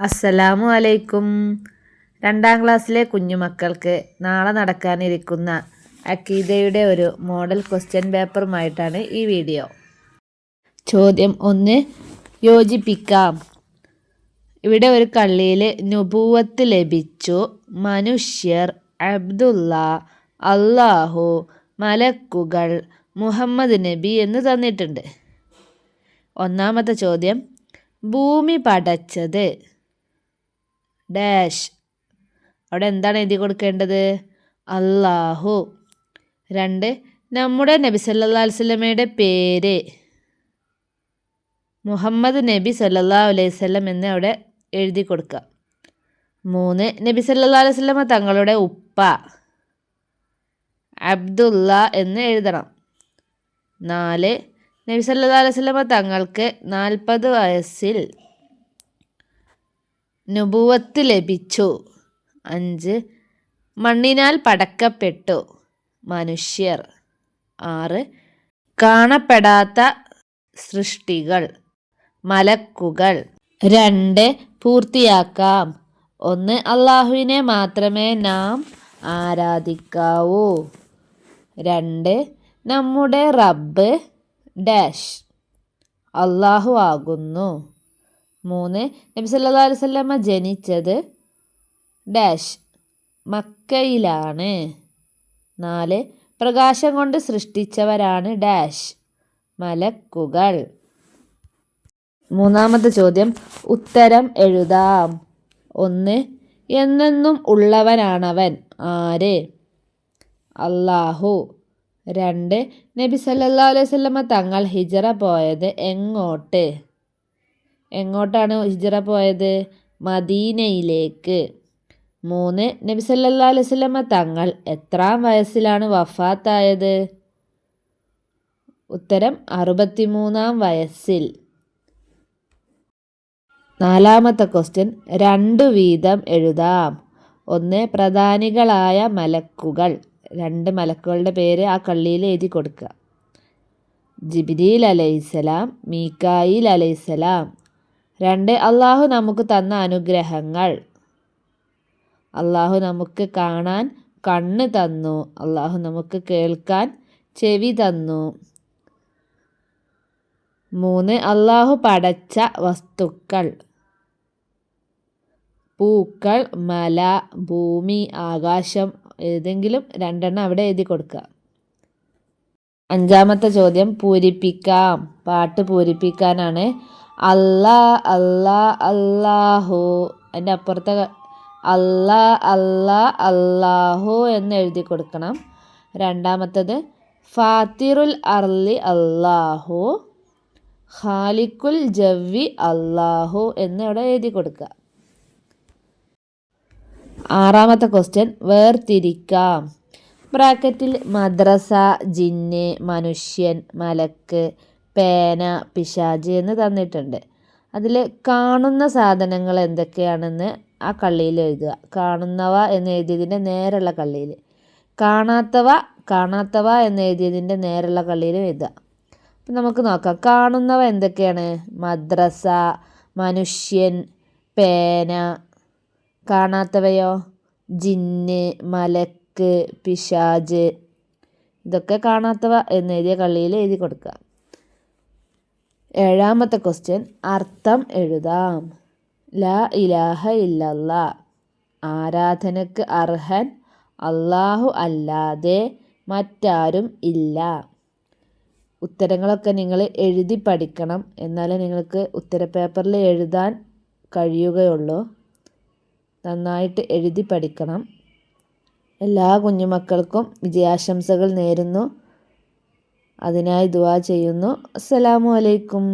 അസ്സലാമു അലൈക്കും രണ്ടാം ക്ലാസ്സിലെ കുഞ്ഞുമക്കൾക്ക് നാളെ നടക്കാനിരിക്കുന്ന അക്കീദയുടെ ഒരു മോഡൽ ക്വസ്റ്റ്യൻ പേപ്പറുമായിട്ടാണ് ഈ വീഡിയോ. ചോദ്യം ഒന്ന് യോജിപ്പിക്കാം. ഇവിടെ ഒരു കള്ളിയിൽ നുപൂവത്ത് ലഭിച്ചു മനുഷ്യർ അബ്ദുള്ള അള്ളാഹു മലക്കുകൾ മുഹമ്മദ് നബി എന്ന് തന്നിട്ടുണ്ട്. ഒന്നാമത്തെ ചോദ്യം ഭൂമി പടച്ചത് ഡാഷ്. അവിടെ എന്താണ് എഴുതി കൊടുക്കേണ്ടത്? അള്ളാഹു രണ്ട് നമ്മുടെ നബി സല്ലാ വല്ലമയുടെ പേര്. മുഹമ്മദ് നബി സല്ലാ അലൈഹി സ്വലം എന്ന് അവിടെ എഴുതി കൊടുക്കുക മൂന്ന് നബി സല്ലാ അലൈഹി സ്വലമ തങ്ങളുടെ ഉപ്പ. അബ്ദുല്ല എന്ന് എഴുതണം. നാല് നബി സല്ലാ അലൈഹി സ്വലമ തങ്ങൾക്ക് നാൽപ്പത് വയസ്സിൽ നുബുവത്ത് ലഭിച്ചു. അഞ്ച്. മണ്ണിനാൽ പടക്കപ്പെട്ടു. മനുഷ്യർ. ആറ്. കാണപ്പെടാത്ത സൃഷ്ടികൾ. മലക്കുകൾ. രണ്ട്. പൂർത്തിയാക്കാം. ഒന്ന്. അള്ളാഹുവിനെ മാത്രമേ നാം ആരാധിക്കാവൂ. രണ്ട്. നമ്മുടെ റബ്ബ് ഡാഷ്. അള്ളാഹു ആകുന്നു. മൂന്ന്. നബി സല്ലാ അലുസല്ലമ്മ ജനിച്ചത് ഡാഷ് മക്കയിലാണ്. നാല്. പ്രകാശം കൊണ്ട് സൃഷ്ടിച്ചവരാണ് ഡാഷ് മലക്കുകൾ. മൂന്നാമത്തെ ചോദ്യം. ഉത്തരം എഴുതാം. ഒന്ന്. എന്നെന്നും ഉള്ളവനാണവൻ. ആര്? അള്ളാഹു രണ്ട്. നബി സല്ലാ അലൈഹി സ്വലമ തങ്ങൾ ഹിജറ പോയത് എങ്ങോട്ട്? എങ്ങോട്ടാണ് ഹിജറ പോയത്? മദീനയിലേക്ക്. മൂന്ന് നബി സല്ലാ അലൈവല്ലമ്മ തങ്ങൾ എത്രാം വയസ്സിലാണ് വഫാത്തായത്? ഉത്തരം അറുപത്തിമൂന്നാം വയസ്സിൽ. നാലാമത്തെ ക്വസ്റ്റ്യൻ രണ്ടു വീതം എഴുതാം. ഒന്ന് പ്രധാനികളായ മലക്കുകൾ. രണ്ട് മലക്കുകളുടെ പേര് ആ കള്ളിയിൽ എഴുതി കൊടുക്കുക. ജിബിരിൽ അലൈസലാം മീക്കായിൽ അലൈസലാം രണ്ട് അള്ളാഹു നമുക്ക് തന്ന അനുഗ്രഹങ്ങൾ. അള്ളാഹു നമുക്ക് കാണാൻ കണ്ണ് തന്നു. അള്ളാഹു നമുക്ക് കേൾക്കാൻ ചെവി തന്നു. മൂന്ന് അള്ളാഹു പടച്ച വസ്തുക്കൾ. പൂക്കൾ മല ഭൂമി ആകാശം ഏതെങ്കിലും രണ്ടെണ്ണം അവിടെ എഴുതി കൊടുക്കുക. അഞ്ചാമത്തെ ചോദ്യം പൂരിപ്പിക്കാം. പാട്ട് പൂരിപ്പിക്കാനാണ് അല്ലാ അല്ലാ അല്ലാഹു. അതിന്റെ അപ്പുറത്തെ അല്ലാ അല്ലാ അല്ലാഹു എന്ന് എഴുതി കൊടുക്കണം. രണ്ടാമത്തത് ഫാത്തിറുൽ അർലി അല്ലാഹു. ഖാലിക്കുൽ ജവ്വി അല്ലാഹു എന്ന് ഇവിടെ എഴുതി കൊടുക്കുക. ആറാമത്തെ ക്വസ്റ്റ്യൻ വേർതിരിക്കാം. ബ്രാക്കറ്റിൽ മദ്രസ ജിന്ന് മനുഷ്യൻ മലക്ക് പേന പിശാച് എന്ന് തന്നിട്ടുണ്ട്. അതിൽ കാണുന്ന സാധനങ്ങൾ എന്തൊക്കെയാണെന്ന് ആ കള്ളിയിൽ എഴുതുക. കാണുന്നവ എന്ന് എഴുതിയതിന്റെ നേരെയുള്ള കള്ളിയിൽ. കാണാത്തവ കാണാത്തവ എന്ന് എഴുതിയതിന്റെ നേരെയുള്ള കള്ളിയിൽ എഴുതുക. അപ്പം നമുക്ക് നോക്കാം. കാണുന്നവ എന്തൊക്കെയാണ്? മദ്രസ മനുഷ്യൻ പേന. കാണാത്തവയോ? ജിന്ന് മലക്ക് പിശാജ് ഇതൊക്കെ കാണാത്തവ എന്ന് എഴുതിയ കള്ളിയിൽ എഴുതി കൊടുക്കുക. ഏഴാമത്തെ ക്വസ്റ്റ്യൻ അർത്ഥം എഴുതാം. ലാ ഇലാഹ ഇല്ലല്ല. ആരാധനക്ക് അർഹൻ അള്ളാഹു അല്ലാതെ മറ്റാരും ഇല്ല. ഉത്തരങ്ങളൊക്കെ നിങ്ങൾ എഴുതി പഠിക്കണം. എന്നാലേ നിങ്ങൾക്ക് ഉത്തരപേപ്പറിൽ എഴുതാൻ കഴിയുകയുള്ളൂ. നന്നായിട്ട് എഴുതി പഠിക്കണം. എല്ലാ കുഞ്ഞുമക്കൾക്കും വിജയാശംസകൾ നേരുന്നു. അതിനായി ദുവാ ചെയ്യുന്നു. അസ്സലാമു അലൈക്കും.